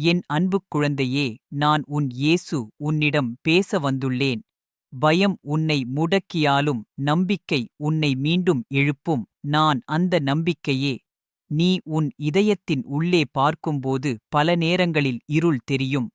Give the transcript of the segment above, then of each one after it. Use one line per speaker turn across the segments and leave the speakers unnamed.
என் அன்புக் குழந்தையே நான் உன் இயேசு உன்னிடம் பேச வந்துள்ளேன். பயம் உன்னை முடக்கியாலும் நம்பிக்கை உன்னை மீண்டும் எழுப்பும். நான் அந்த நம்பிக்கையே நீ உன் இதயத்தின் உள்ளே பார்க்கும்போது பல நேரங்களில் இருள் தெரியும்.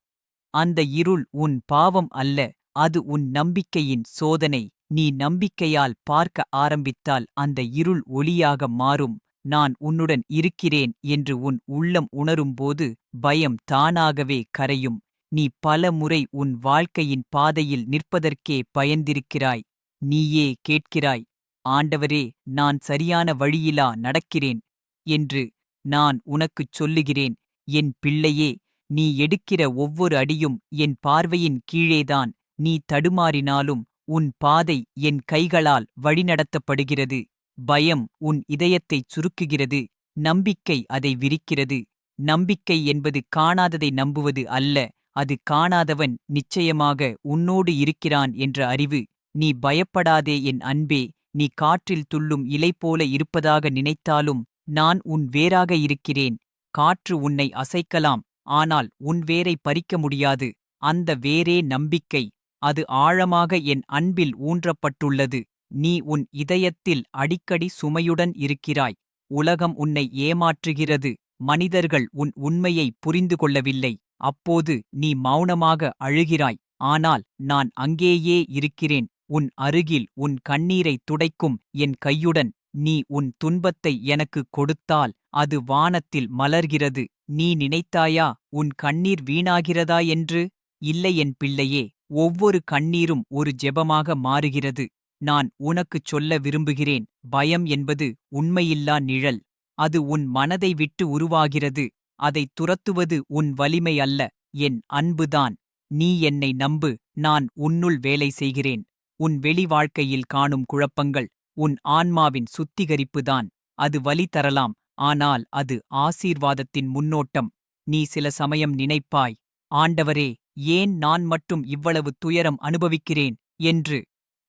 அந்த இருள் உன் பாவம் அல்ல அது உன் நம்பிக்கையின் சோதனை. நீ நம்பிக்கையால் பார்க்க ஆரம்பித்தால் அந்த இருள் ஒளியாக மாறும். நான் உன்னுடன் இருக்கிறேன் என்று உன் உள்ளம் உணரும்போது பயம் தானாகவே கரையும். நீ பல முறை உன் வாழ்க்கையின் பாதையில் நிற்பதற்கே பயந்திருக்கிறாய். நீயே கேட்கிறாய் ஆண்டவரே நான் சரியான வழியிலா நடக்கிறேன் என்று நான் உனக்குச் சொல்லுகிறேன். என் பிள்ளையே நீ எடுக்கிற ஒவ்வொரு அடியும் என் பார்வையின் கீழேதான். நீ தடுமாறினாலும் உன் பாதை என் கைகளால் வழிநடத்தப்படுகிறது. பயம் உன் இதயத்தைச் சுருக்குகிறது நம்பிக்கை அதை விரிக்கிறது. நம்பிக்கை என்பது காணாததை நம்புவது அல்ல அது காணாதவன் நிச்சயமாக உன்னோடு இருக்கிறான் என்ற அறிவு. நீ பயப்படாதே என் அன்பே நீ காற்றில் துள்ளும் இலை போல இருப்பதாக நினைத்தாலும் நான் உன் வேராக இருக்கிறேன். காற்று உன்னை அசைக்கலாம் ஆனால் உன் வேரை பறிக்க முடியாது. அந்த வேரே நம்பிக்கை அது ஆழமாக என் அன்பில் ஊன்றப்பட்டுள்ளது. நீ உன் இதயத்தில் அடிக்கடி சுமையுடன் இருக்கிறாய். உலகம் உன்னை ஏமாற்றுகிறது. மனிதர்கள் உன் உண்மையை புரிந்து கொள்ளவில்லை. அப்போது நீ மௌனமாக அழுகிறாய். ஆனால் நான் அங்கேயே இருக்கிறேன். உன் அருகில் உன் கண்ணீரை துடைக்கும் என் கையுடன் நீ உன் துன்பத்தை எனக்கு கொடுத்தால் அது வானத்தில் மலர்கிறது. நீ நினைத்தாயா உன் கண்ணீர் வீணாகிறதா என்று? இல்லை என் பிள்ளையே ஒவ்வொரு கண்ணீரும் ஒரு ஜெபமாக மாறுகிறது. நான் உனக்குச் சொல்ல விரும்புகிறேன். பயம் என்பது உண்மையில்லா நிழல். அது உன் மனதை விட்டு உருவாகிறது. அதைத் துரத்துவது உன் வலிமை அல்ல. என் அன்புதான் நீ என்னை நம்பு. நான் உன்னுள் வேலை செய்கிறேன். உன் வெளி வாழ்க்கையில் காணும் குழப்பங்கள். உன் ஆன்மாவின் சுத்திகரிப்புதான் அது வலி தரலாம். ஆனால் அது ஆசீர்வாதத்தின் முன்னோட்டம். நீ சில சமயம் நினைப்பாய் ஆண்டவரே ஏன் நான் மட்டும் இவ்வளவு துயரம் அனுபவிக்கிறேன்? என்று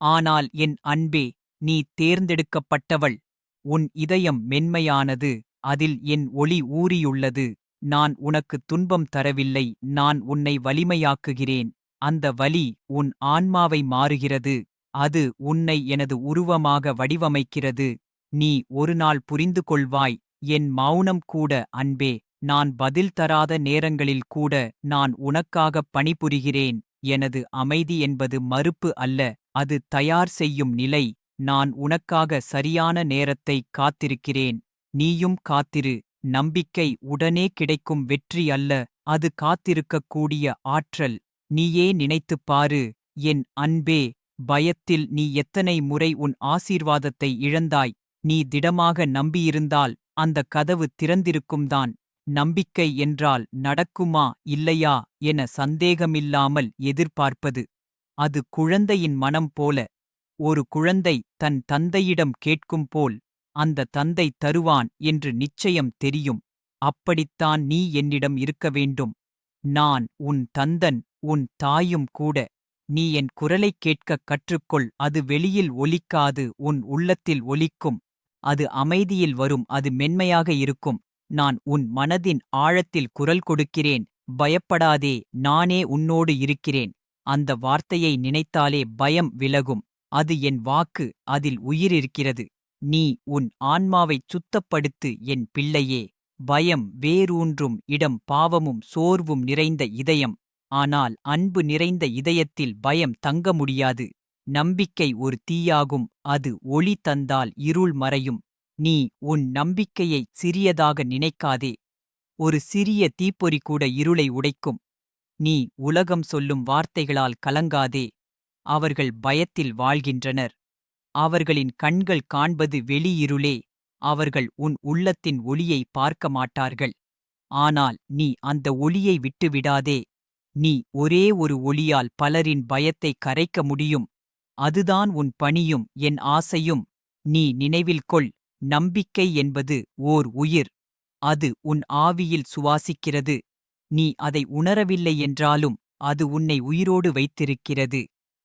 ஆனால் என் அன்பே நீ தேர்ந்தெடுக்கப்பட்டவள். உன் இதயம் மென்மையானது அதில் என் ஒளி ஊறியுள்ளது. நான் உனக்கு துன்பம் தரவில்லை நான் உன்னை வலிமையாக்குகிறேன். அந்த வலி உன் ஆன்மாவை மாறுகிறது அது உன்னை எனது உருவமாக வடிவமைக்கிறது. நீ ஒருநாள் புரிந்து கொள்வாய் என் மௌனம் கூட அன்பே நான் பதில் தராத நேரங்களில் கூட நான் உனக்காகப் பணிபுரிகிறேன். எனது அமைதி என்பது மறுப்பு அல்ல அது தயார் செய்யும் நிலை. நான் உனக்காக சரியான நேரத்தை காத்திருக்கிறேன். நீயும் காத்திரு. நம்பிக்கை உடனே கிடைக்கும் வெற்றி அல்ல. அது காத்திருக்கக்கூடிய ஆற்றல். நீயே நினைத்துப் பாரு. என் அன்பே பயத்தில் நீ எத்தனை முறை உன் ஆசீர்வாதத்தை இழந்தாய். நீ திடமாக நம்பியிருந்தால் அந்த கதவு திறந்திருக்கும்தான். நம்பிக்கை என்றால் நடக்குமா இல்லையா என சந்தேகமில்லாமல் எதிர்பார்ப்பது. அது குழந்தையின் மனம் போல. ஒரு குழந்தை தன் தந்தையிடம் கேட்கும் போல் அந்த தந்தை தருவான் என்று நிச்சயம் தெரியும். அப்படித்தான் நீ என்னிடம் இருக்க வேண்டும். நான் உன் தந்தன் உன் தாயும் கூட நீ என் குரலைக் கேட்கக் கற்றுக்கொள். அது வெளியில் ஒலிக்காது உன் உள்ளத்தில் ஒலிக்கும். அது அமைதியில் வரும் அது மென்மையாக இருக்கும். நான் உன் மனதின் ஆழத்தில் குரல் கொடுக்கிறேன். பயப்படாதே நானே உன்னோடு இருக்கிறேன். அந்த வார்த்தையை நினைத்தாலே பயம் விலகும். அது என் வாக்கு அதில் உயிரிருக்கிறது. நீ உன் ஆன்மாவைச் சுத்தப்படுத்து என் பிள்ளையே. பயம் வேரூன்றும் இடம் பாவமும் சோர்வும் நிறைந்த இதயம். ஆனால் அன்பு நிறைந்த இதயத்தில் பயம் தங்க முடியாது. நம்பிக்கை ஒரு தீயாகும் அது ஒளி தந்தால் இருள் மறையும். நீ உன் நம்பிக்கையை சிறியதாக நினைக்காதே. ஒரு சிறிய தீப்பொறி கூட இருளை உடைக்கும். நீ உலகம் சொல்லும் வார்த்தைகளால் கலங்காதே. அவர்கள் பயத்தில் வாழ்கின்றனர். அவர்களின் கண்கள் காண்பது வெளியிருளே. அவர்கள் உன் உள்ளத்தின் ஒளியை பார்க்க மாட்டார்கள். ஆனால் நீ அந்த ஒளியை விட்டுவிடாதே நீ ஒரே ஒரு ஒளியால் பலரின் பயத்தை கரைக்க முடியும். அதுதான் உன் பணியும் என் ஆசையும். நீ நினைவில் கொள் நம்பிக்கை என்பது ஓர் உயிர். அது உன் ஆவியில் சுவாசிக்கிறது. நீ அதை உணரவில்லை என்றாலும் அது உன்னை உயிரோடு வைத்திருக்கிறது.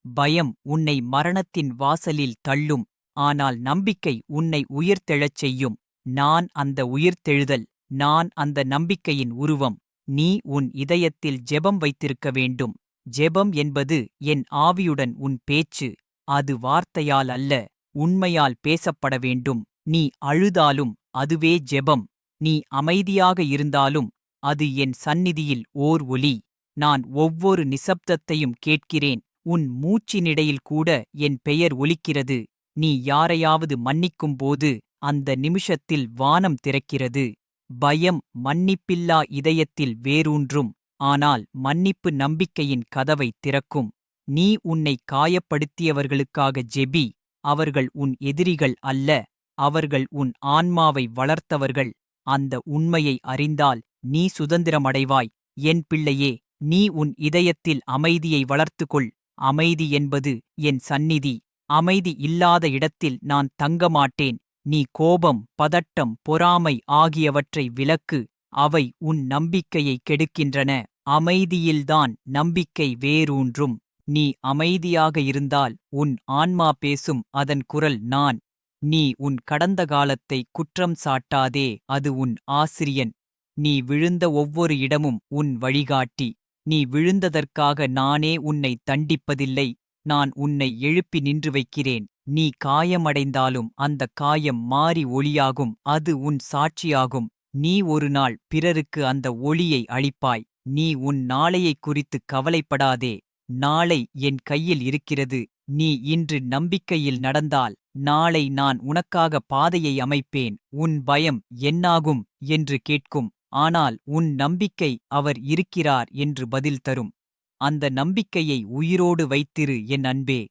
பயம் உன்னை மரணத்தின் வாசலில் தள்ளும் ஆனால் நம்பிக்கை உன்னை உயிர்த்தெழச் செய்யும். நான் அந்த உயிர்த்தெழுதல் நான் அந்த நம்பிக்கையின் உருவம். நீ உன் இதயத்தில் ஜெபம் வைத்திருக்க வேண்டும். ஜெபம் என்பது என் ஆவியுடன் உன் பேச்சு அது வார்த்தையால் அல்ல உண்மையால் பேசப்பட வேண்டும். நீ அழுதாலும் அதுவே ஜெபம். நீ அமைதியாக இருந்தாலும் அது என் சந்நிதியில் ஓர் ஒலி. நான் ஒவ்வொரு நிசப்தத்தையும் கேட்கிறேன். உன் மூச்சினிடையில் கூட என் பெயர் ஒலிக்கிறது. நீ யாரையாவது மன்னிக்கும்போது அந்த நிமிஷத்தில் வானம் திறக்கிறது. பயம் மன்னிப்பில்லா இதயத்தில் வேரூன்றும். ஆனால் மன்னிப்பு நம்பிக்கையின் கதவை திறக்கும். நீ உன்னை காயப்படுத்தியவர்களுக்காக ஜெபி. அவர்கள் உன் எதிரிகள் அல்ல. அவர்கள் உன் ஆன்மாவை வளர்த்தவர்கள். அந்த உண்மையை அறிந்தால் நீ சுதந்திரமடைவாய் என் பிள்ளையே நீ உன் இதயத்தில் அமைதியை வளர்த்துக்கொள். அமைதி என்பது என் சந்நிதி. அமைதி இல்லாத இடத்தில் நான் தங்கமாட்டேன். நீ கோபம் பதட்டம் பொறாமை ஆகியவற்றை விலக்கு அவை உன் நம்பிக்கையை கெடுக்கின்றன. அமைதியில்தான் நம்பிக்கை வேரூன்றும். நீ அமைதியாக இருந்தால் உன் ஆன்மா பேசும் அதன் குரல் நான். நீ உன் கடந்த காலத்தை குற்றம் சாட்டாதே அது உன் ஆசிரியன். நீ விழுந்த ஒவ்வொரு இடமும் உன் வழிகாட்டி. நீ விழுந்ததற்காக நானே உன்னை தண்டிப்பதில்லை. நான் உன்னை எழுப்பி நின்று வைக்கிறேன். நீ காயமடைந்தாலும் அந்த காயம் மாறி ஒளியாகும். அது உன் சாட்சியாகும். நீ ஒரு நாள் பிறருக்கு அந்த ஒளியை அளிப்பாய். நீ உன் நாளையைக் குறித்து கவலைப்படாதே. நாளை என் கையில் இருக்கிறது. நீ இன்று நம்பிக்கையில் நடந்தால் நாளை நான் உனக்காக பாதையை அமைப்பேன். உன் பயம் என்னாகும்? என்று கேட்கும். ஆனால் உன் நம்பிக்கை அவர் இருக்கிறார் என்று பதில் தரும். அந்த நம்பிக்கையை உயிரோடு வைத்திரு என் அன்பே.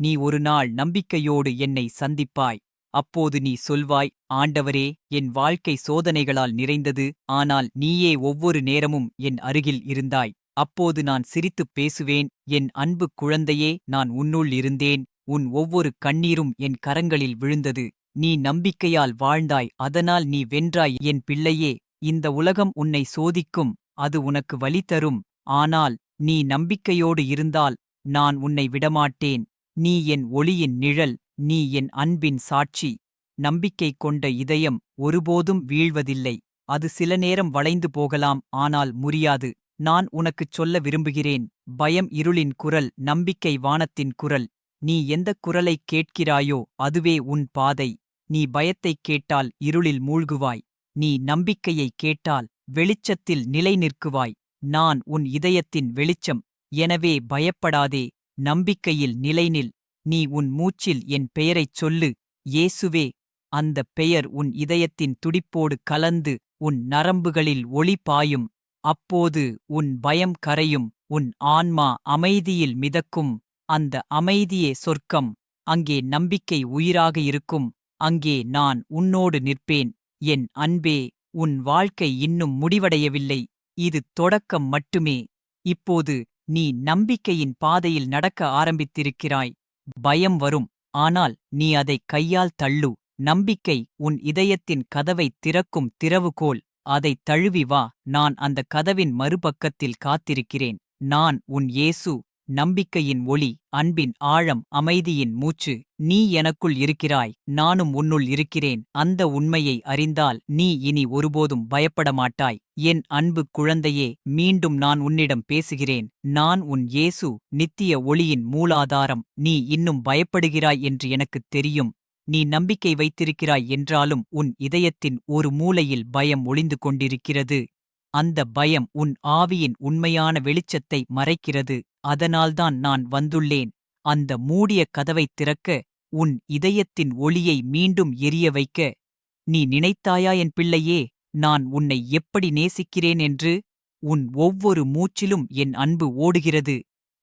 நீ ஒரு நாள் நம்பிக்கையோடு என்னை சந்திப்பாய். அப்போது நீ சொல்வாய் ஆண்டவரே என் வாழ்க்கை சோதனைகளால் நிறைந்தது ஆனால் நீயே ஒவ்வொரு நேரமும் என் அருகில் இருந்தாய். அப்போது நான் சிரித்துப் பேசுவேன் என் அன்பு குழந்தையே நான் உன்னுள் இருந்தேன் உன் ஒவ்வொரு கண்ணீரும் என் கரங்களில் விழுந்தது. நீ நம்பிக்கையால் வாழ்ந்தாய் அதனால் நீ வென்றாய் என் பிள்ளையே இந்த உலகம் உன்னை சோதிக்கும் அது உனக்கு வலி தரும். ஆனால் நீ நம்பிக்கையோடு இருந்தால் நான் உன்னை விடமாட்டேன். நீ என் ஒளியின் நிழல் நீ என் அன்பின் சாட்சி. நம்பிக்கை கொண்ட இதயம் ஒருபோதும் வீழ்வதில்லை. அது சில நேரம் வளைந்து போகலாம் ஆனால் முறியாது. நான் உனக்குச் சொல்ல விரும்புகிறேன் பயம் இருளின் குரல் நம்பிக்கை வானத்தின் குரல். நீ எந்தக் குரலைக் கேட்கிறாயோ அதுவே உன் பாதை. நீ பயத்தைக் கேட்டால் இருளில் மூழ்குவாய். நீ நம்பிக்கையைக் கேட்டால் வெளிச்சத்தில் நிலை நிற்குவாய். நான் உன் இதயத்தின் வெளிச்சம். எனவே பயப்படாதே நம்பிக்கையில் நிலைநில். நீ உன் மூச்சில் என் பெயரைச் சொல்லு. இயேசுவே அந்தப் பெயர் உன் இதயத்தின் துடிப்போடு கலந்து உன் நரம்புகளில் ஒளி பாயும். அப்போது உன் பயம் கரையும். உன் ஆன்மா அமைதியில் மிதக்கும். அந்த அமைதியே சொர்க்கம். அங்கே நம்பிக்கை உயிராக இருக்கும். அங்கே நான் உன்னோடு நிற்பேன். என் அன்பே உன் வாழ்க்கை இன்னும் முடிவடையவில்லை. இது தொடக்கம் மட்டுமே. இப்போது நீ நம்பிக்கையின் பாதையில் நடக்க ஆரம்பித்திருக்கிறாய். பயம் வரும். ஆனால் நீ அதைக் கையால் தள்ளு. நம்பிக்கை உன் இதயத்தின் கதவைத் திறக்கும் திறவுகோல் அதைத் தழுவி வா. நான் அந்த கதவின் மறுபக்கத்தில் காத்திருக்கிறேன். நான் உன் இயேசு. நம்பிக்கையின் ஒளி அன்பின் ஆழம் அமைதியின் மூச்சு. நீ எனக்குள் இருக்கிறாய் நானும் உன்னுள் இருக்கிறேன். அந்த உண்மையை அறிந்தால் நீ இனி ஒருபோதும் பயப்பட மாட்டாய் என் அன்பு குழந்தையே மீண்டும் நான் உன்னிடம் பேசுகிறேன். நான் உன் இயேசு நித்திய ஒளியின் மூலாதாரம். நீ இன்னும் பயப்படுகிறாய் என்று எனக்குத் தெரியும். நீ நம்பிக்கை வைத்திருக்கிறாய் என்றாலும் உன் இதயத்தின் ஒரு மூலையில் பயம் ஒளிந்து கொண்டிருக்கிறது. அந்த பயம் உன் ஆவியின் உண்மையான வெளிச்சத்தை மறைக்கிறது. அதனால்தான் நான் வந்துள்ளேன். அந்த மூடிய கதவைத் திறக்க உன் இதயத்தின் ஒளியை மீண்டும் எரிய வைக்க. நீ நினைத்தாயா என் பிள்ளையே நான் உன்னை எப்படி நேசிக்கிறேன் என்று? உன் ஒவ்வொரு மூச்சிலும் என் அன்பு ஓடுகிறது.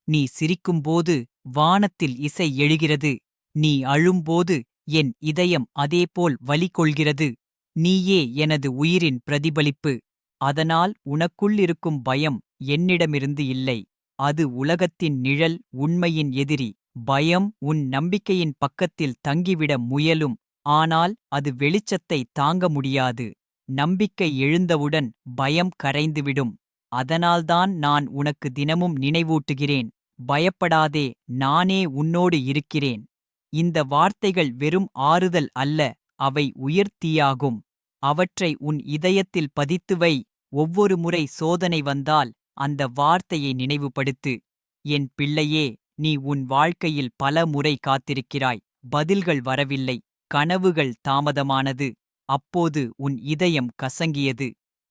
நீ சிரிக்கும்போது வானத்தில் இசை எழுகிறது. நீ அழும்போது என் இதயம் அதேபோல் வலி கொள்கிறது நீயே எனது உயிரின் பிரதிபலிப்பு. அதனால் உனக்குள்ளிருக்கும் பயம் என்னிடமிருந்து இல்லை. அது உலகத்தின் நிழல் உண்மையின் எதிரி. பயம் உன் நம்பிக்கையின் பக்கத்தில் தங்கிவிட முயலும். ஆனால் அது வெளிச்சத்தை தாங்க முடியாது. நம்பிக்கை எழுந்தவுடன் பயம் கரைந்துவிடும். அதனால்தான் நான் உனக்கு தினமும் நினைவூட்டுகிறேன். பயப்படாதே நானே உன்னோடு இருக்கிறேன். இந்த வார்த்தைகள் வெறும் ஆறுதல் அல்ல அவை உயிர்த்தீயாகும் அவற்றை உன் இதயத்தில் பதித்து வை. ஒவ்வொரு முறை சோதனை வந்தால் அந்த வார்த்தையை நினைவுபடுத்து என் பிள்ளையே நீ உன் வாழ்க்கையில் பல முறை காத்திருக்கிறாய். பதில்கள் வரவில்லை. கனவுகள் தாமதமானது. அப்போது உன் இதயம் கசங்கியது.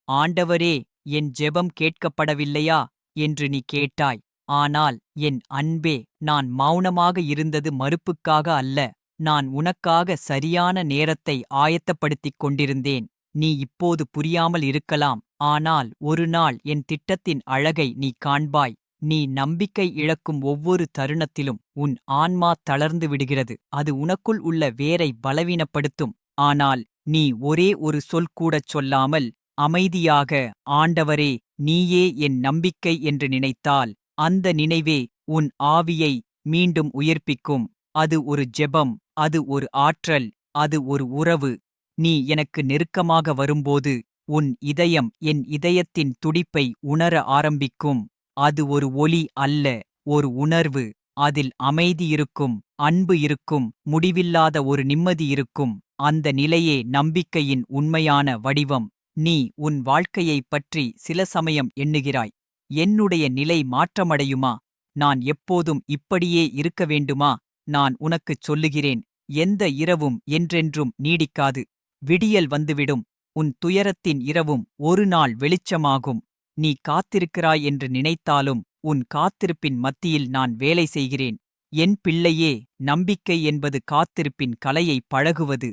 ஆண்டவரே என் ஜெபம் கேட்கப்படவில்லையா? என்று நீ கேட்டாய். ஆனால் என் அன்பே நான் மௌனமாக இருந்தது மறுப்புக்காக அல்ல. நான் உனக்காக சரியான நேரத்தை ஆயத்தப்படுத்திக் கொண்டிருந்தேன். நீ இப்போது புரியாமல் இருக்கலாம். ஆனால் ஒரு நாள் என் திட்டத்தின் அழகை நீ காண்பாய். நீ நம்பிக்கை இழக்கும் ஒவ்வொரு தருணத்திலும் உன் ஆன்மா தளர்ந்து விடுகிறது. அது உனக்குள் உள்ள வேரை பலவீனப்படுத்தும். ஆனால் நீ ஒரே ஒரு சொல் கூடச் சொல்லாமல் அமைதியாக ஆண்டவரே நீயே என் நம்பிக்கை என்று நினைத்தால் அந்த நினைவே உன் ஆவியை மீண்டும் உயிர்ப்பிக்கும். அது ஒரு ஜெபம். அது ஒரு ஆற்றல் அது ஒரு உறவு. நீ எனக்கு நெருக்கமாக வரும்போது உன் இதயம் என் இதயத்தின் துடிப்பை உணர ஆரம்பிக்கும். அது ஒரு ஒலி அல்ல ஒரு உணர்வு. அதில் அமைதி இருக்கும் அன்பு இருக்கும் முடிவில்லாத ஒரு நிம்மதி இருக்கும். அந்த நிலையே நம்பிக்கையின் உண்மையான வடிவம். நீ உன் வாழ்க்கையைப் பற்றி சில சமயம் எண்ணுகிறாய். என்னுடைய நிலை மாற்றமடையுமா? நான் எப்போதும் இப்படியே இருக்க வேண்டுமா? நான் உனக்குச் சொல்லுகிறேன் எந்த இரவும் என்றென்றும் நீடிக்காது விடியல் வந்துவிடும் உன் துயரத்தின் இரவும் ஒரு நாள் வெளிச்சமாகும் நீ காத்திருக்கிறாய் என்று நினைத்தாலும் உன் காத்திருப்பின் மத்தியில் நான் வேலை செய்கிறேன் என் பிள்ளையே நம்பிக்கை என்பது காத்திருப்பின் கலையை பழகுவது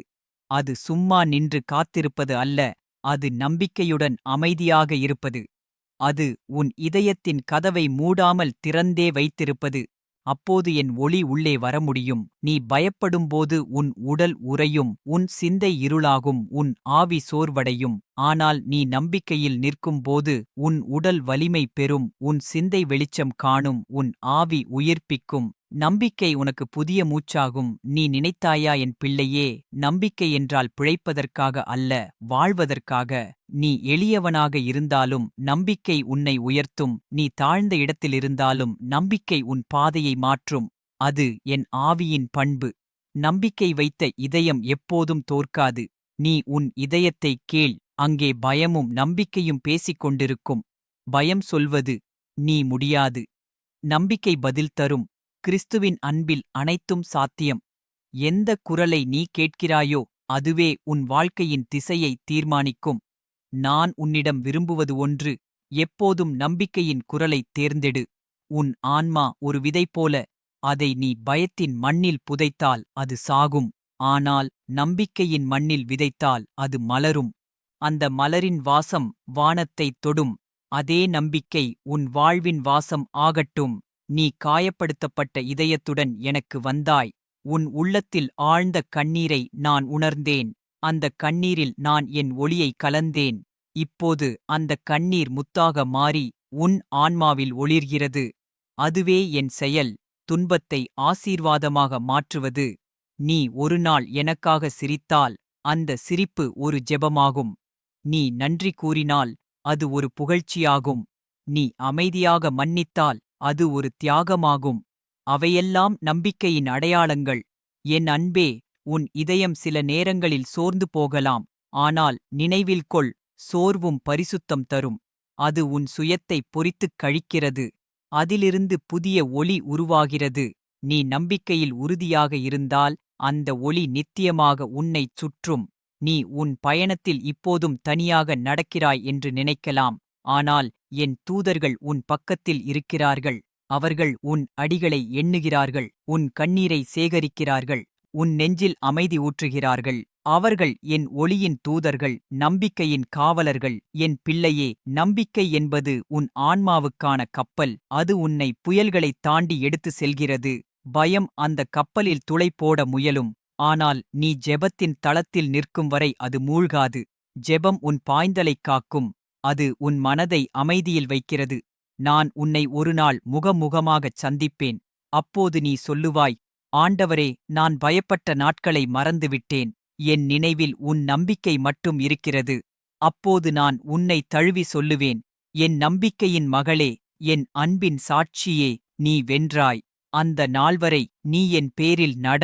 அது சும்மா நின்று காத்திருப்பது அல்ல அது நம்பிக்கையுடன் அமைதியாக இருப்பது அது உன் இதயத்தின் கதவை மூடாமல் திறந்தே வைத்திருப்பது அப்போது என் ஒளி உள்ளே வர முடியும் நீ பயப்படும்போது உன் உடல் உறையும். உன் சிந்தை இருளாகும். உன் ஆவி சோர்வடையும். ஆனால் நீ நம்பிக்கையில் நிற்கும்போது உன் உடல் வலிமை பெறும். உன் சிந்தை வெளிச்சம் காணும். உன் ஆவி உயிர்ப்பிக்கும். நம்பிக்கை உனக்கு புதிய மூச்சாகும். நீ நினைத்தாயா என் பிள்ளையே? நம்பிக்கை என்றால் பிழைப்பதற்காக அல்ல வாழ்வதற்காக. நீ எளியவனாக இருந்தாலும் நம்பிக்கை உன்னை உயர்த்தும். நீ தாழ்ந்த இடத்திலிருந்தாலும் நம்பிக்கை உன் பாதையை மாற்றும். அது என் ஆவியின் பண்பு. நம்பிக்கை வைத்த இதயம் எப்போதும் தோற்காது. நீ உன் இதயத்தை கேள். அங்கே பயமும் நம்பிக்கையும் பேசிக் கொண்டிருக்கும் பயம் சொல்வது நீ முடியாது. நம்பிக்கை பதில் தரும். கிறிஸ்துவின் அன்பில் அனைத்தும் சாத்தியம். எந்த குரலை நீ கேட்கிறாயோ அதுவே உன் வாழ்க்கையின் திசையை தீர்மானிக்கும். நான் உன்னிடம் விரும்புவது ஒன்று எப்போதும் நம்பிக்கையின் குரலைத் தேர்ந்தெடு. உன் ஆன்மா ஒரு விதை போல அதை நீ பயத்தின் மண்ணில் புதைத்தால் அது சாகும். ஆனால் நம்பிக்கையின் மண்ணில் விதைத்தால் அது மலரும். அந்த மலரின் வாசம் வானத்தைத் தொடும். அதே நம்பிக்கை உன் வாழ்வின் வாசம் ஆகட்டும். நீ காயப்படுத்தப்பட்ட இதயத்துடன் எனக்கு வந்தாய். உன் உள்ளத்தில் ஆழ்ந்த கண்ணீரை நான் உணர்ந்தேன். அந்த கண்ணீரில் நான் என் ஒளியை கலந்தேன். இப்போது அந்த கண்ணீர் முத்தாக மாறி உன் ஆன்மாவில் ஒளிர்கிறது. அதுவே என் செயல். துன்பத்தை ஆசீர்வாதமாக மாற்றுவது. நீ ஒருநாள் எனக்காக சிரித்தால் அந்த சிரிப்பு ஒரு ஜெபமாகும். நீ நன்றி கூறினால் அது ஒரு புகழ்ச்சியாகும். நீ அமைதியாக மன்னித்தால் அது ஒரு தியாகமாகும். அவையெல்லாம் நம்பிக்கையின் அடையாளங்கள். என் அன்பே உன் இதயம் சில நேரங்களில் சோர்ந்து போகலாம். ஆனால் நினைவில் கொள் சோர்வும் பரிசுத்தம் தரும். அது உன் சுயத்தை பொறித்துக் கழிக்கிறது. அதிலிருந்து புதிய ஒளி உருவாகிறது. நீ நம்பிக்கையில் உறுதியாக இருந்தால் அந்த ஒளி நித்தியமாக உன்னைச் சுற்றும். நீ உன் பயணத்தில் இப்போதும் தனியாக நடக்கிறாய் என்று நினைக்கலாம். ஆனால் என் தூதர்கள் உன் பக்கத்தில் இருக்கிறார்கள். அவர்கள் உன் அடிகளை எண்ணுகிறார்கள். உன் கண்ணீரை சேகரிக்கிறார்கள். உன் நெஞ்சில் அமைதி ஊற்றுகிறார்கள். அவர்கள் என் ஒளியின் தூதர்கள் நம்பிக்கையின் காவலர்கள். என் பிள்ளையே நம்பிக்கை என்பது உன் ஆன்மாவுக்கான கப்பல். அது உன்னை புயல்களைத் தாண்டி எடுத்து செல்கிறது. பயம் அந்த கப்பலில் துளை போட முயலும். ஆனால் நீ ஜெபத்தின் தளத்தில் நிற்கும் வரை அது மூழ்காது. ஜெபம் உன் பாய்ந்தலைக் காக்கும். அது உன் மனதை அமைதியில் வைக்கிறது. நான் உன்னை ஒருநாள் முகமுகமாகச் சந்திப்பேன். அப்போது நீ சொல்லுவாய் ஆண்டவரே நான் பயப்பட்ட நாட்களை மறந்துவிட்டேன். என் நினைவில் உன் நம்பிக்கை மட்டும் இருக்கிறது. அப்போது நான் உன்னை தழுவி சொல்லுவேன். என் நம்பிக்கையின் மகளே என் அன்பின் சாட்சியே நீ வென்றாய். அந்த நாள்வரை நீ என் பேரில் நட.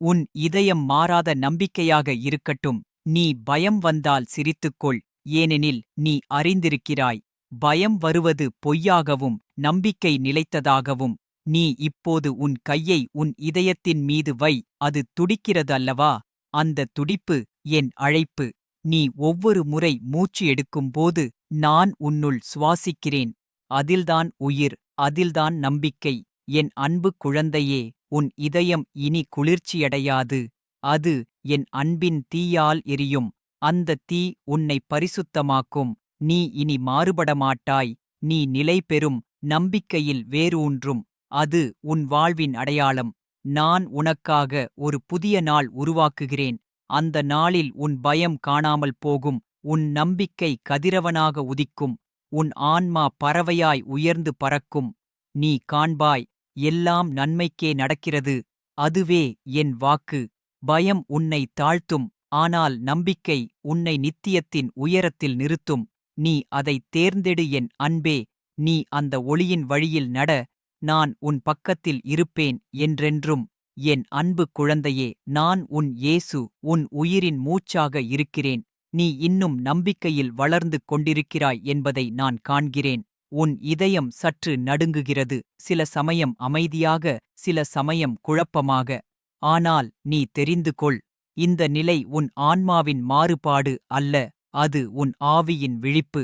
உன் இதயம் மாறாத நம்பிக்கையாக இருக்கட்டும். நீ பயம் வந்தால் சிரித்துக்கொள். ஏனெனில் நீ அறிந்திருக்கிறாய். பயம் வருவது பொய்யாகவும் நம்பிக்கை நிலைத்ததாகவும். நீ இப்போது உன் கையை உன் இதயத்தின் மீது வை அது துடிக்கிறது அல்லவா அந்த துடிப்பு என் அழைப்பு. நீ ஒவ்வொரு முறை மூச்சு எடுக்கும்போது நான் உன்னுள் சுவாசிக்கிறேன். அதில்தான் உயிர் அதில்தான் நம்பிக்கை. என் அன்பு குழந்தையே உன் இதயம் இனி குளிர்ச்சியடையாது. அது என் அன்பின் தீயால் எரியும். அந்த தீ உன்னை பரிசுத்தமாக்கும். நீ இனி மாறுபட மாட்டாய் நீ நிலை பெறும் நம்பிக்கையில் வேரூன்றும் அது உன் வாழ்வின் அடையாளம். நான் உனக்காக ஒரு புதிய நாள் உருவாக்குகிறேன். அந்த நாளில் உன் பயம் காணாமல் போகும். உன் நம்பிக்கை கதிரவனாக உதிக்கும். உன் ஆன்மா பறவையாய் உயர்ந்து பறக்கும். நீ காண்பாய் எல்லாம் நன்மைக்கே நடக்கிறது. அதுவே என் வாக்கு. பயம் உன்னை தாழ்த்தும். ஆனால் நம்பிக்கை உன்னை நித்தியத்தின் உயரத்தில் நிறுத்தும். நீ அதைத் தேர்ந்தெடு என் அன்பே நீ அந்த ஒளியின் வழியில் நட நான் உன் பக்கத்தில் இருப்பேன் என்றென்றும். என் அன்பு குழந்தையே நான் உன் இயேசு உன் உயிரின் மூச்சாக இருக்கிறேன். நீ இன்னும் நம்பிக்கையில் வளர்ந்து கொண்டிருக்கிறாய் என்பதை நான் காண்கிறேன். உன் இதயம் சற்று நடுங்குகிறது சில சமயம் அமைதியாக சில சமயம் குழப்பமாக. ஆனால் நீ தெரிந்து கொள் இந்த நிலை உன் ஆன்மாவின் மாறுபாடு அல்ல அது உன் ஆவியின் விழிப்பு.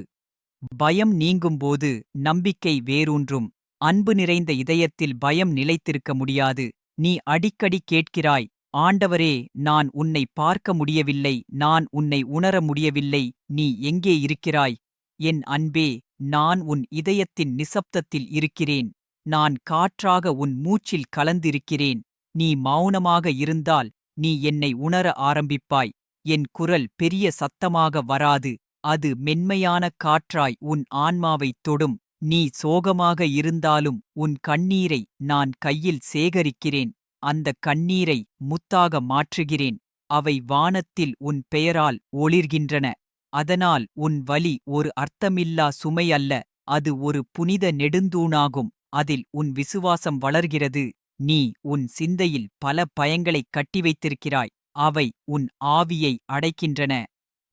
பயம் நீங்கும்போது நம்பிக்கை வேரூன்றும். அன்பு நிறைந்த இதயத்தில் பயம் நிலைத்திருக்க முடியாது. நீ அடிக்கடி கேட்கிறாய் ஆண்டவரே நான் உன்னை பார்க்க முடியவில்லை நான் உன்னை உணர முடியவில்லை நீ எங்கே இருக்கிறாய்? என் அன்பே நான் உன் இதயத்தின் நிசப்தத்தில் இருக்கிறேன். நான் காற்றாக உன் மூச்சில் கலந்திருக்கிறேன். நீ மௌனமாக இருந்தால் நீ என்னை உணர ஆரம்பிப்பாய். என் குரல் பெரிய சத்தமாக வராது. அது மென்மையான காற்றாய் உன் ஆன்மாவைத் தொடும். நீ சோகமாக இருந்தாலும் உன் கண்ணீரை நான் கையில் சேகரிக்கிறேன். அந்த கண்ணீரை முத்தாக மாற்றுகிறேன். அவை வானத்தில் உன் பெயரால் ஒளிர்கின்றன. அதனால் உன் வலி ஒரு அர்த்தமில்லா சுமை அல்ல. அது ஒரு புனித நெடுந்தூணாகும். அதில் உன் விசுவாசம் வளர்கிறது. நீ உன் சிந்தையில் பல பயங்களைக் கட்டி வைத்திருக்கிறாய் அவை உன் ஆவியை அடைக்கின்றன.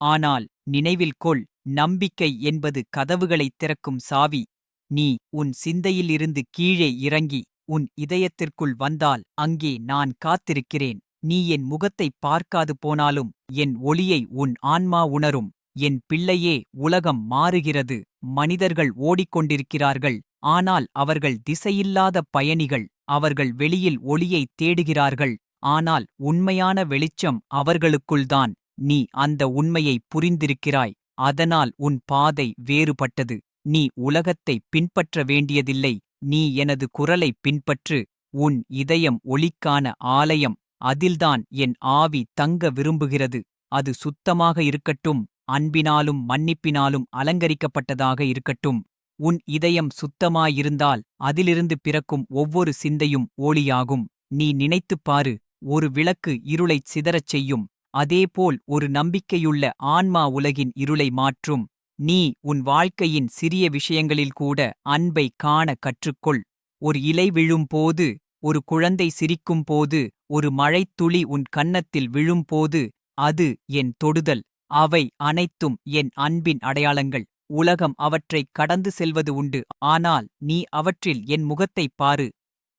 ஆனால் நினைவில் கொள் நம்பிக்கை என்பது கதவுகளைத் திறக்கும் சாவி. நீ உன் சிந்தையிலிருந்து கீழே இறங்கி உன் இதயத்திற்குள் வந்தால் அங்கே நான் காத்திருக்கிறேன். நீ என் முகத்தைப் பார்க்காது போனாலும் என் ஒளியை உன் ஆன்மா உணரும். என் பிள்ளையே உலகம் மாறுகிறது. மனிதர்கள் ஓடிக்கொண்டிருக்கிறார்கள். ஆனால் அவர்கள் திசையில்லாத பயணிகள். அவர்கள் வெளியில் ஒளியைத் தேடுகிறார்கள். ஆனால் உண்மையான வெளிச்சம் அவர்களுக்குள்தான். நீ அந்த உண்மையை புரிந்திருக்கிறாய். அதனால் உன் பாதை வேறுபட்டது. நீ உலகத்தை பின்பற்ற வேண்டியதில்லை. நீ எனது குரலை பின்பற்று. உன் இதயம் ஒளிக்கான ஆலயம். அதில்தான் என் ஆவி தங்க விரும்புகிறது. அது சுத்தமாக இருக்கட்டும். அன்பினாலும் மன்னிப்பினாலும் அலங்கரிக்கப்பட்டதாக இருக்கட்டும். உன் இதயம் சுத்தமாயிருந்தால் அதிலிருந்து பிறக்கும் ஒவ்வொரு சிந்தையும் ஒளியாகும். நீ நினைத்துப் பாரு ஒரு விளக்கு இருளைச் சிதறச் செய்யும். அதேபோல் ஒரு நம்பிக்கையுள்ள ஆன்மா உலகின் இருளை மாற்றும். நீ உன் வாழ்க்கையின் சிறிய விஷயங்களில் கூட அன்பை காண கற்றுக்கொள். ஒரு இலை விழும்போது ஒரு குழந்தை சிரிக்கும் போது ஒரு மழைத்துளி உன் கன்னத்தில் விழும்போது அது என் தொடுதல். அவை அனைத்தும் என் அன்பின் அடையாளங்கள். உலகம் அவற்றைக் கடந்து செல்வது உண்டு. ஆனால் நீ அவற்றில் என் முகத்தைப் பாரு.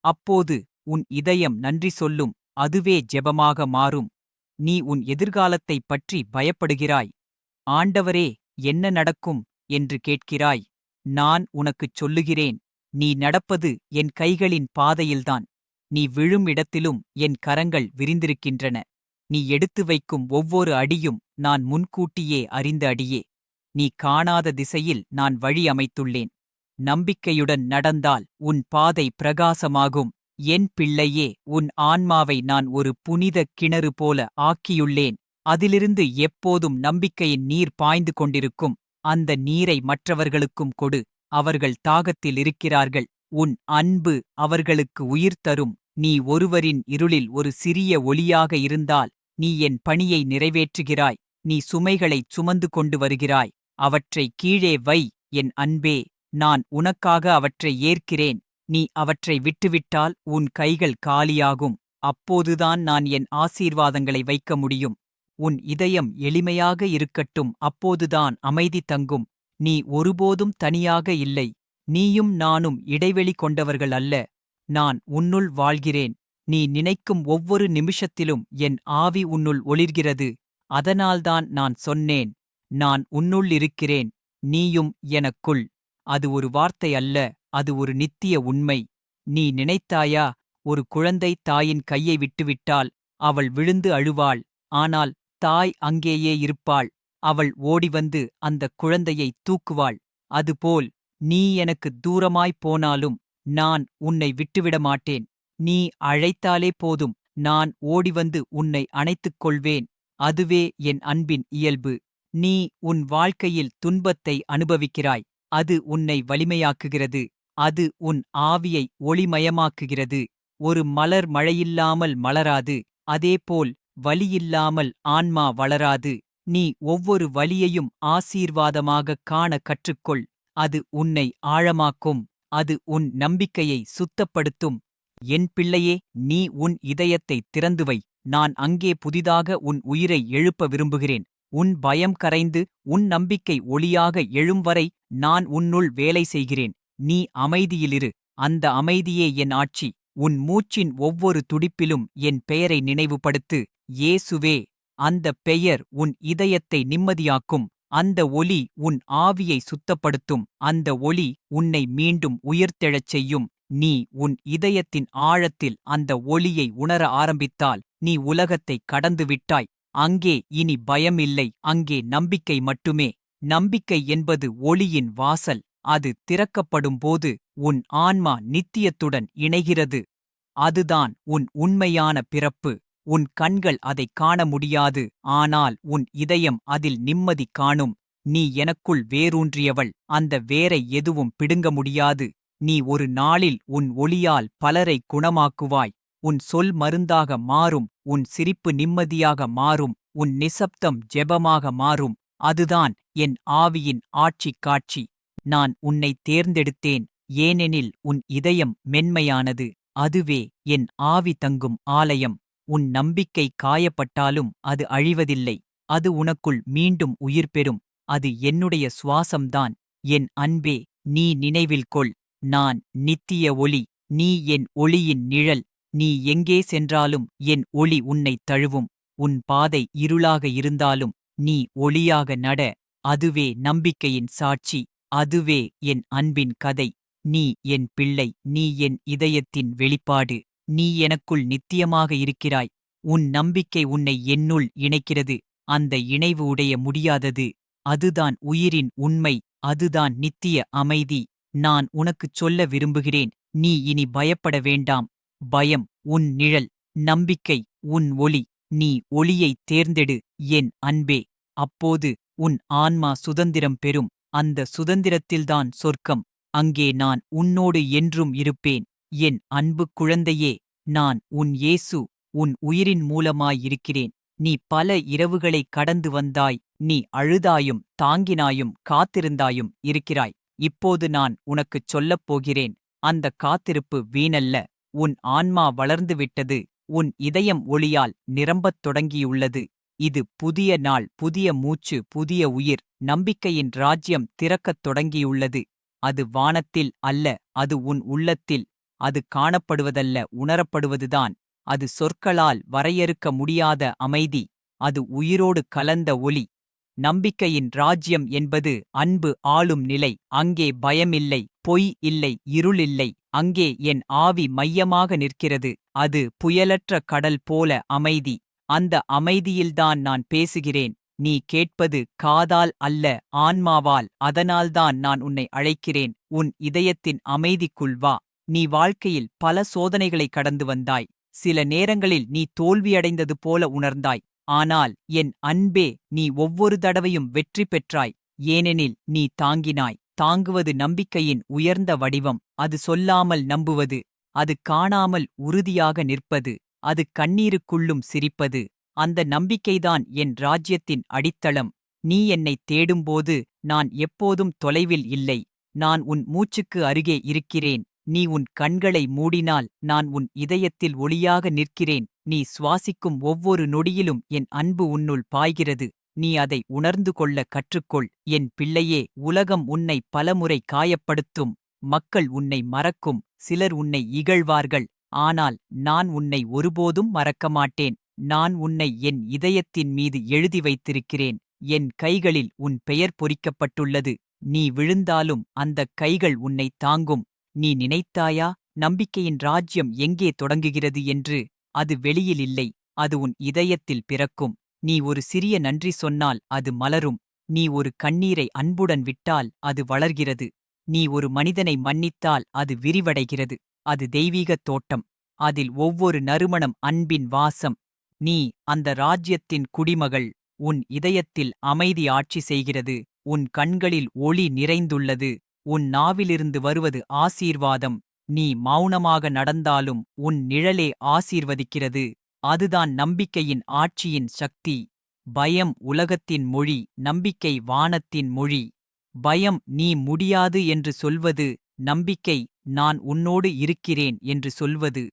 அப்போது உன் இதயம் நன்றி சொல்லும். அதுவே ஜெபமாக மாறும். நீ உன் எதிர்காலத்தைப் பற்றி பயப்படுகிறாய். ஆண்டவரே என்ன நடக்கும் என்று கேட்கிறாய். நான் உனக்குச் சொல்லுகிறேன். நீ நடப்பது என் கைகளின் பாதையில்தான். நீ விழும் இடத்திலும் என் கரங்கள் விரிந்திருக்கின்றன. நீ எடுத்து வைக்கும் ஒவ்வொரு அடியும் நான் முன்கூட்டியே அறிந்த அடியே. நீ காணாத திசையில் நான் வழி அமைத்துள்ளேன். நம்பிக்கையுடன் நடந்தால் உன் பாதை பிரகாசமாகும். என் பிள்ளையே உன் ஆன்மாவை நான் ஒரு புனித கிணறு போல ஆக்கியுள்ளேன். அதிலிருந்து எப்போதும் நம்பிக்கையின் நீர் பாய்ந்து கொண்டிருக்கும். அந்த நீரை மற்றவர்களுக்கும் கொடு. அவர்கள் தாகத்தில் இருக்கிறார்கள். உன் அன்பு அவர்களுக்கு உயிர் தரும். நீ ஒருவரின் இருளில் ஒரு சிறிய ஒளியாக இருந்தால் நீ என் பணியை நிறைவேற்றுகிறாய். நீ சுமைகளைச் சுமந்து கொண்டு வருகிறாய். அவற்றை கீழே வை என் அன்பே நான் உனக்காக அவற்றை ஏற்கிறேன் நீ அவற்றை விட்டுவிட்டால் உன் கைகள் காலியாகும் அப்போதுதான் நான் என் ஆசீர்வாதங்களை வைக்க முடியும் உன் இதயம் எளிமையாக இருக்கட்டும் அப்போதுதான் அமைதி தங்கும் நீ ஒருபோதும் தனியாக இல்லை நீயும் நானும் இடைவெளி கொண்டவர்கள் அல்ல நான் உன்னுள் வாழ்கிறேன் நீ நினைக்கும் ஒவ்வொரு நிமிஷத்திலும் என் ஆவி உன்னுள் ஒளிர்கிறது அதனால்தான் நான் சொன்னேன். நான் உன்னுள் இருக்கிறேன் நீயும் எனக்குள். அது ஒரு வார்த்தை அல்ல அது ஒரு நித்திய உண்மை. நீ நினைத்தாயா ஒரு குழந்தை தாயின் கையை விட்டுவிட்டால் அவள் விழுந்து அழுவாள். ஆனால் தாய் அங்கேயே இருப்பாள். அவள் ஓடிவந்து அந்த குழந்தையை தூக்குவாள். அதுபோல் நீ எனக்கு தூரமாய்ப் போனாலும் நான் உன்னை விட்டுவிட மாட்டேன் நீ அழைத்தாலே போதும் நான் ஓடிவந்து உன்னை அணைத்துக் கொள்வேன். அதுவே என் அன்பின் இயல்பு. நீ உன் வாழ்க்கையில் துன்பத்தை அனுபவிக்கிறாய். அது உன்னை வலிமையாக்குகிறது. அது உன் ஆவியை ஒளிமயமாக்குகிறது. ஒரு மலர் மழையில்லாமல் மலராது. அதேபோல் வலியில்லாமல் ஆன்மா வளராது. நீ ஒவ்வொரு வலியையும் ஆசீர்வாதமாகக் காண கற்றுக்கொள். அது உன்னை ஆழமாக்கும். அது உன் நம்பிக்கையை சுத்தப்படுத்தும். என் பிள்ளையே நீ உன் இதயத்தை திறந்துவை. நான் அங்கே புதிதாக உன் உயிரை எழுப்ப விரும்புகிறேன். உன் பயம் கரைந்து உன் நம்பிக்கை ஒளியாக எழும் வரை நான் உன்னுள் வேலை செய்கிறேன். நீ அமைதியிலிரு. அந்த அமைதியே என் ஆட்சி. உன் மூச்சின் ஒவ்வொரு துடிப்பிலும் என் பெயரை நினைவுபடுத்து ஏசுவே அந்த பெயர் உன் இதயத்தை நிம்மதியாக்கும். அந்த ஒலி உன் ஆவியை சுத்தப்படுத்தும். அந்த ஒளி உன்னை மீண்டும் உயிர்த்தெழச் செய்யும். நீ உன் இதயத்தின் ஆழத்தில் அந்த ஒளியை உணர ஆரம்பித்தால் நீ உலகத்தை கடந்து விட்டாய் அங்கே இனி பயமில்லை அங்கே நம்பிக்கை மட்டுமே. நம்பிக்கை என்பது ஒளியின் வாசல் அது திறக்கப்படும்போது உன் ஆன்மா நித்தியத்துடன் இணைகிறது. அதுதான் உன் உண்மையான பிறப்பு உன் கண்கள் அதைக் காண முடியாது ஆனால் உன் இதயம் அதில் நிம்மதி காணும். நீ எனக்குள் வேரூன்றியவள் அந்த வேரை எதுவும் பிடுங்க முடியாது. நீ ஒரு நாளில் உன் ஒளியால் பலரை குணமாக்குவாய். உன் சொல் மருந்தாக மாறும் உன் சிரிப்பு நிம்மதியாக மாறும் உன் நிசப்தம் ஜெபமாக மாறும். அதுதான் என் ஆவியின் ஆட்சிக் காட்சி. நான் உன்னை தேர்ந்தெடுத்தேன் ஏனெனில் உன் இதயம் மென்மையானது. அதுவே என் ஆவி தங்கும் ஆலயம். உன் நம்பிக்கை காயப்பட்டாலும் அது அழிவதில்லை. அது உனக்குள் மீண்டும் உயிர் பெறும். அது என்னுடைய சுவாசம்தான். என் அன்பே நீ நினைவில் கொள். நான் நித்திய ஒளி நீ என் ஒளியின் நிழல். நீ எங்கே சென்றாலும் என் ஒளி உன்னைத் தழுவும். உன் பாதை இருளாக இருந்தாலும் நீ ஒளியாக நட. அதுவே நம்பிக்கையின் சாட்சி. அதுவே என் அன்பின் கதை. நீ என் பிள்ளை. நீ என் இதயத்தின் வெளிப்பாடு. நீ எனக்குள் நித்தியமாக இருக்கிறாய். உன் நம்பிக்கை உன்னை என்னுள் இணைக்கிறது. அந்த இணைவு உடைய முடியாதது. அதுதான் உயிரின் உண்மை. அதுதான் நித்திய அமைதி. நான் உனக்குச் சொல்ல விரும்புகிறேன். நீ இனி பயப்பட வேண்டாம். பயம் உன் நிழல் நம்பிக்கை உன் ஒளி நீ ஒளியைத் தேர்ந்தெடு என் அன்பே. அப்போது உன் ஆன்மா சுதந்திரம் பெறும். அந்த சுதந்திரத்தில்தான் சொர்க்கம். அங்கே நான் உன்னோடு என்றும் இருப்பேன். என் அன்பு குழந்தையே நான் உன் இயேசு உன் உயிரின் மூலமாயிருக்கிறேன். நீ பல இரவுகளைக் கடந்து வந்தாய். நீ அழுதாயும் தாங்கினாயும் காத்திருந்தாயும் இருக்கிறாய். இப்போது நான் உனக்குச் சொல்லப் போகிறேன். அந்த காத்திருப்பு வீணல்ல. உன் ஆன்மா வளர்ந்துவிட்டது உன் இதயம் ஒளியால் நிரம்பத் தொடங்கியுள்ளது. இது புதிய நாள் புதிய மூச்சு புதிய உயிர் நம்பிக்கையின் ராஜ்யம் திறக்கத் தொடங்கியுள்ளது. அது வானத்தில் அல்ல அது உன் உள்ளத்தில். அது காணப்படுவதல்ல உணரப்படுவதுதான். அது சொற்களால் வரையறுக்க முடியாத அமைதி. அது உயிரோடு கலந்த ஒளி. நம்பிக்கையின் ராஜ்யம் என்பது அன்பு ஆளும் நிலை. அங்கே பயமில்லை பொய் இல்லை இருள் இல்லை. அங்கே என் ஆவி மையமாக நிற்கிறது. அது புயலற்ற கடல் போல அமைதி. அந்த அமைதியில்தான் நான் பேசுகிறேன். நீ கேட்பது காதால் அல்ல ஆன்மாவால். அதனால்தான் நான் உன்னை அழைக்கிறேன். உன் இதயத்தின் அமைதிக்குள் வா. நீ வாழ்க்கையில் பல சோதனைகளை கடந்து வந்தாய். சில நேரங்களில் நீ தோல்வியடைந்தது போல உணர்ந்தாய். ஆனால் என் அன்பே நீ ஒவ்வொரு தடவையும் வெற்றி பெற்றாய். ஏனெனில் நீ தாங்கினாய். தாங்குவது நம்பிக்கையின் உயர்ந்த வடிவம். அது சொல்லாமல் நம்புவது. அது காணாமல் உறுதியாக நிற்பது. அது கண்ணீருக்குள்ளும் சிரிப்பது. அந்த நம்பிக்கைதான் என் ராஜ்யத்தின் அடித்தளம். நீ என்னைத் தேடும்போது நான் எப்போதும் தொலைவில் இல்லை. நான் உன் மூச்சுக்கு அருகே இருக்கிறேன். நீ உன் கண்களை மூடினால் நான் உன் இதயத்தில் ஒளியாக நிற்கிறேன். நீ சுவாசிக்கும் ஒவ்வொரு நொடியிலும் என் அன்பு உன்னுள் பாய்கிறது. நீ அதை உணர்ந்து கொள்ள கற்றுக்கொள். என் பிள்ளையே உலகம் உன்னை பலமுறை காயப்படுத்தும். மக்கள் உன்னை மறக்கும். சிலர் உன்னை இகழ்வார்கள். ஆனால் நான் உன்னை ஒருபோதும் மறக்க மாட்டேன். நான் உன்னை என் இதயத்தின் மீது எழுதி வைத்திருக்கிறேன். என் கைகளில் உன் பெயர் பொறிக்கப்பட்டுள்ளது. நீ விழுந்தாலும் அந்தக் கைகள் உன்னை தாங்கும். நீ நினைத்தாயா? நம்பிக்கையின் ராஜ்யம் எங்கே தொடங்குகிறது என்று? அது வெளியில் இல்லை அது உன் இதயத்தில் பிறக்கும். நீ ஒரு சிறிய நன்றி சொன்னால் அது மலரும். நீ ஒரு கண்ணீரை அன்புடன் விட்டால் அது வளர்கிறது. நீ ஒரு மனிதனை மன்னித்தால் அது விரிவடைகிறது. அது தெய்வீகத் தோட்டம். அதில் ஒவ்வொரு நறுமணம் அன்பின் வாசம். நீ அந்த ராஜ்யத்தின் குடிமகள். உன் இதயத்தில் அமைதி ஆட்சி செய்கிறது. உன் கண்களில் ஒளி நிறைந்துள்ளது. உன் நாவிலிருந்து வருவது ஆசீர்வாதம். நீ மௌனமாக நடந்தாலும் உன் நிழலே ஆசீர்வதிக்கிறது. அதுதான் நம்பிக்கையின் ஆட்சியின் சக்தி. பயம் உலகத்தின் மொழி நம்பிக்கை வானத்தின் மொழி. பயம் நீ முடியாது என்று சொல்வது நம்பிக்கை நான் உன்னோடு இருக்கிறேன் என்று சொல்வது.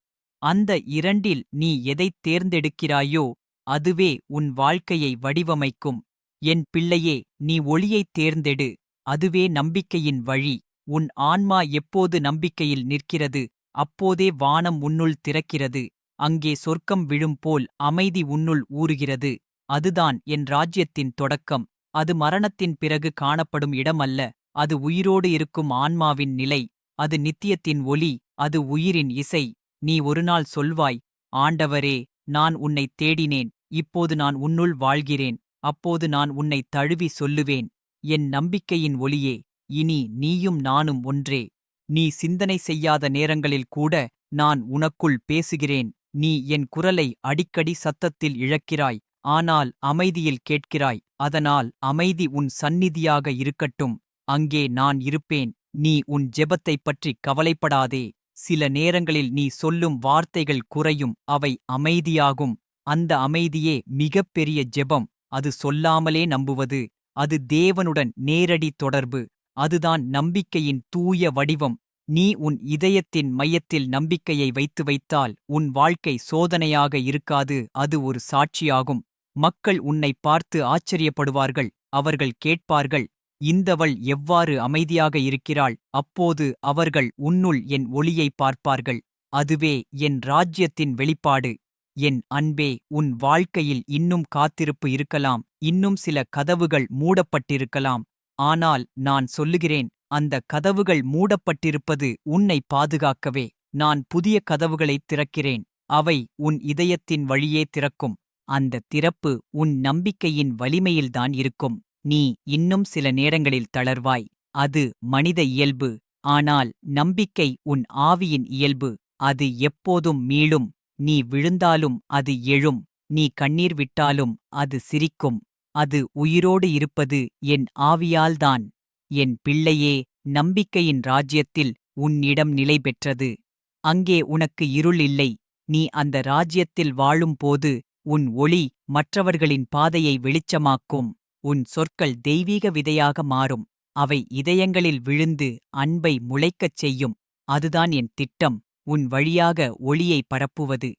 அந்த இரண்டில் நீ எதைத் தேர்ந்தெடுக்கிறாயோ அதுவே உன் வாழ்க்கையை வடிவமைக்கும். என் பிள்ளையே நீ ஒளியைத் தேர்ந்தெடு. அதுவே நம்பிக்கையின் வழி. உன் ஆன்மா எப்போது நம்பிக்கையில் நிற்கிறது அப்போதே வானம் உன்னுள் திறக்கிறது. அங்கே சொர்க்கம் விழும் போல் அமைதி உன்னுள் ஊறுகிறது. அதுதான் என் ராஜ்யத்தின் தொடக்கம். அது மரணத்தின் பிறகு காணப்படும் இடமல்ல. அது உயிரோடு இருக்கும் ஆன்மாவின் நிலை. அது நித்தியத்தின் ஒலி அது உயிரின் இசை. நீ ஒருநாள் சொல்வாய் ஆண்டவரே நான் உன்னைத் தேடினேன். இப்போது நான் உன்னுள் வாழ்கிறேன். அப்போது நான் உன்னை தழுவி சொல்லுவேன். என் நம்பிக்கையின் ஒளியே இனி நீயும் நானும் ஒன்றே. நீ சிந்தனை செய்யாத நேரங்களில் கூட நான் உனக்குள் பேசுகிறேன். நீ என் குரலை அடிக்கடி சத்தத்தில் இழக்கிறாய் ஆனால் அமைதியில் கேட்கிறாய். அதனால் அமைதி உன் சந்நிதியாக இருக்கட்டும். அங்கே நான் இருப்பேன். நீ உன் ஜெபத்தைப் பற்றி கவலைப்படாதே. சில நேரங்களில் நீ சொல்லும் வார்த்தைகள் குறையும் அவை அமைதியாகும். அந்த அமைதியே மிகப்பெரிய ஜெபம். அது சொல்லாமலே நம்புவது. அது தேவனுடன் நேரடி தொடர்பு. அதுதான் நம்பிக்கையின் தூய வடிவம். நீ உன் இதயத்தின் மையத்தில் நம்பிக்கையை வைத்து வைத்தால் உன் வாழ்க்கை சோதனையாக இருக்காது அது ஒரு சாட்சியாகும். மக்கள் உன்னை பார்த்து ஆச்சரியப்படுவார்கள் அவர்கள் கேட்பார்கள் இந்தவள் எவ்வாறு அமைதியாக இருக்கிறாள் அப்போது அவர்கள் உன்னுள் என் ஒளியை பார்ப்பார்கள். அதுவே என் ராஜ்யத்தின் வெளிப்பாடு. என் அன்பே உன் வாழ்க்கையில் இன்னும் காத்திருப்பு இருக்கலாம் இன்னும் சில கதவுகள் மூடப்பட்டிருக்கலாம். ஆனால் நான் சொல்லுகிறேன் அந்த கதவுகள் மூடப்பட்டிருப்பது உன்னை பாதுகாக்கவே. நான் புதிய கதவுகளைத் திறக்கிறேன் அவை உன் இதயத்தின் வழியே திறக்கும். அந்த திறப்பு உன் நம்பிக்கையின் வலிமையில்தான் இருக்கும். நீ இன்னும் சில நேரங்களில் தளர்வாய். அது மனித இயல்பு. ஆனால் நம்பிக்கை உன் ஆவியின் இயல்பு. அது எப்போதும் மீளும். நீ விழுந்தாலும் அது எழும் நீ கண்ணீர் விட்டாலும் அது சிரிக்கும் அது உயிரோடு இருப்பது என் ஆவியால்தான் என் பிள்ளையே நம்பிக்கையின் ராஜ்யத்தில் உன்னிடம் நிலை பெற்றது. அங்கே உனக்கு இருள் இல்லை நீ அந்த ராஜ்யத்தில் வாழும்போது உன் ஒளி மற்றவர்களின் பாதையை வெளிச்சமாக்கும் உன் சொற்கள் தெய்வீக விதையாக மாறும் அவை இதயங்களில் விழுந்து அன்பை முளைக்கச் செய்யும் அதுதான் என் திட்டம். உன் வழியாக ஒளியை பரப்புவது.